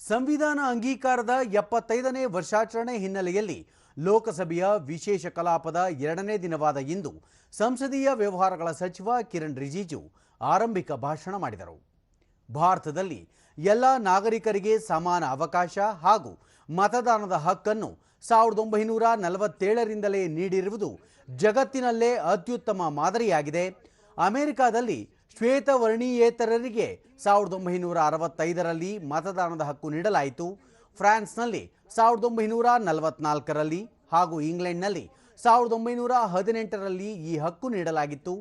ಸಂವಿಧಾನ ಅಂಗೀಕಾರದ ಎಪ್ಪತ್ತೈದನೇ ವರ್ಷಾಚರಣೆ ಹಿನ್ನೆಲೆಯಲ್ಲಿ ಲೋಕಸಭೆಯ ವಿಶೇಷ ಕಲಾಪದ ಎರಡನೇ ದಿನವಾದ ಇಂದು ಸಂಸದೀಯ ವ್ಯವಹಾರಗಳ ಸಚಿವ ಕಿರಣ್ ರಿಜಿಜು ಆರಂಭಿಕ ಭಾಷಣ ಮಾಡಿದರು. ಭಾರತದಲ್ಲಿ ಎಲ್ಲ ನಾಗರಿಕರಿಗೆ ಸಮಾನ ಅವಕಾಶ ಹಾಗೂ ಮತದಾನದ ಹಕ್ಕನ್ನು ಸಾವಿರದ ಒಂಬೈನೂರ ನಲವತ್ತೇಳರಿಂದಲೇ ನೀಡಿರುವುದು ಜಗತ್ತಿನಲ್ಲೇ ಅತ್ಯುತ್ತಮ ಮಾದರಿಯಾಗಿದೆ. ಅಮೆರಿಕಾದಲ್ಲಿ ಶ್ವೇತವರ್ಣೀಯೇತರರಿಗೆ ಸಾವಿರದ ಒಂಬೈನೂರ ಅರವತ್ತೈದರಲ್ಲಿ ಮತದಾನದ ಹಕ್ಕು ನೀಡಲಾಯಿತು. ಫ್ರಾನ್ಸ್ನಲ್ಲಿ ಸಾವಿರದ ಒಂಬೈನೂರ ನಲವತ್ನಾಲ್ಕರಲ್ಲಿ ಹಾಗೂ ಇಂಗ್ಲೆಂಡ್ನಲ್ಲಿ ಸಾವಿರದ ಒಂಬೈನೂರ ಹದಿನೆಂಟರಲ್ಲಿ ಈ ಹಕ್ಕು ನೀಡಲಾಗಿತ್ತು.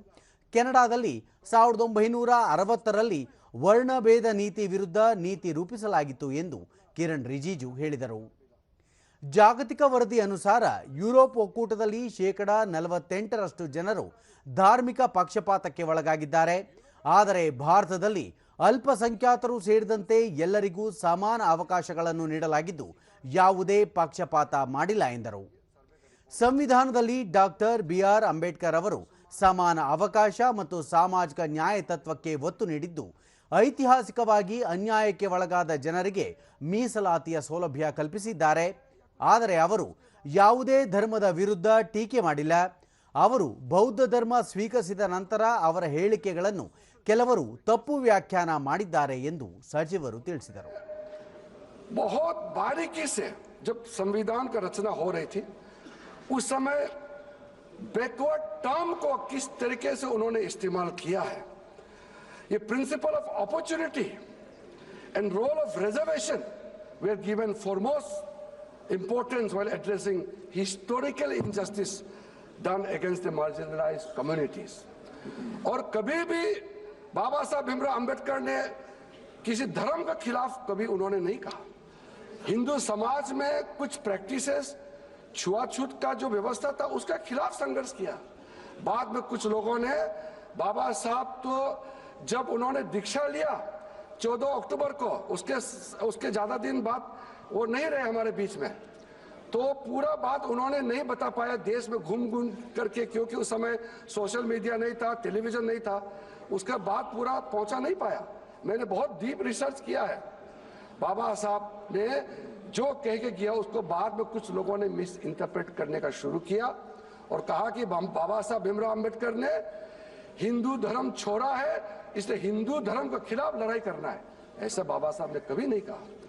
ಕೆನಡಾದಲ್ಲಿ ಸಾವಿರದ ಒಂಬೈನೂರ ಅರವತ್ತರಲ್ಲಿ ವರ್ಣಭೇದ ನೀತಿ ವಿರುದ್ಧ ನೀತಿ ರೂಪಿಸಲಾಗಿತ್ತು ಎಂದು ಕಿರಣ್ ರಿಜಿಜು ಹೇಳಿದರು. ಜಾಗತಿಕ ವರದಿ ಅನುಸಾರ ಯುರೋಪ್ ಒಕ್ಕೂಟದಲ್ಲಿ ಶೇಕಡ ನಲವತ್ತೆಂಟರಷ್ಟು ಜನರು ಧಾರ್ಮಿಕ ಪಕ್ಷಪಾತಕ್ಕೆ ಒಳಗಾಗಿದ್ದಾರೆ. ಆದರೆ ಭಾರತದಲ್ಲಿ ಅಲ್ಪಸಂಖ್ಯಾತರು ಸೇರಿದಂತೆ ಎಲ್ಲರಿಗೂ ಸಮಾನ ಅವಕಾಶಗಳನ್ನು ನೀಡಲಾಗಿದ್ದು ಯಾವುದೇ ಪಕ್ಷಪಾತ ಮಾಡಿಲ್ಲ ಎಂದರು. ಸಂವಿಧಾನದಲ್ಲಿ ಡಾಕ್ಟರ್ ಬಿಆರ್ ಅಂಬೇಡ್ಕರ್ ಅವರು ಸಮಾನ ಅವಕಾಶ ಮತ್ತು ಸಾಮಾಜಿಕ ನ್ಯಾಯ ತತ್ವಕ್ಕೆ ಒತ್ತು ನೀಡಿದ್ದು, ಐತಿಹಾಸಿಕವಾಗಿ ಅನ್ಯಾಯಕ್ಕೆ ಒಳಗಾದ ಜನರಿಗೆ ಮೀಸಲಾತಿಯ ಸೌಲಭ್ಯ ಕಲ್ಪಿಸಿದ್ದಾರೆ. ಆದರೆ ಅವರು ಯಾವುದೇ ಧರ್ಮದ ವಿರುದ್ಧ ಟೀಕೆ ಮಾಡಿಲ್ಲ. ಅವರು ಬೌದ್ಧ ಧರ್ಮ ಸ್ವೀಕರಿಸಿದ ನಂತರ ಅವರ ಹೇಳಿಕೆಗಳನ್ನು ಕೆಲವರು ತಪ್ಪು ವ್ಯಾಖ್ಯಾನ ಮಾಡಿದ್ದಾರೆ ಎಂದು ಸಚಿವರು ತಿಳಿಸಿದರು बहुत बारीकी से जब संविधान का रचना हो रही थी उस समय बैकवर्ड टर्म को किस तरीके से उन्होंने इस्तेमाल किया है ये principle of opportunity and role of reservation we are given foremost importance while addressing historical injustice done against the marginalized communities और कभी भी बाबा साहब भीमराव अंबेडकर ने किसी धर्म के खिलाफ कभी उन्होंने नहीं कहा। हिंदू समाज में कुछ प्रैक्टिसेस छुआछूत का जो व्यवस्था था, उसके खिलाफ संघर्ष किया। बाद में कुछ लोगों ने, बाबा साहब तो जब उन्होंने दीक्षा लिया 14 अक्टूबर को, उसके उसके ज़्यादा दिन बाद, वो नहीं रहे हमारे बीच में। तो पूरा बात उन्होंने नहीं बता पाया देश में घूम घूम करके, क्योंकि उस समय सोशल मीडिया नहीं था, टेलीविज़न नहीं था, उसका बात पूरा पहुँचा नहीं पाया। मैंने बहुत डीप रिसर्च किया है। बाबा साहब ने जो कह के किया, उसको बाद में कुछ लोगों ने मिस इंटरप्रेट करने का शुरू किया और कहा कि बाबा साहब भीमराव अंबेडकर ने हिंदू धर्म छोड़ा है, इसलिए हिंदू धर्म के खिलाफ लड़ाई करना है। ऐसा बाबा साहब ने कभी नहीं कहा।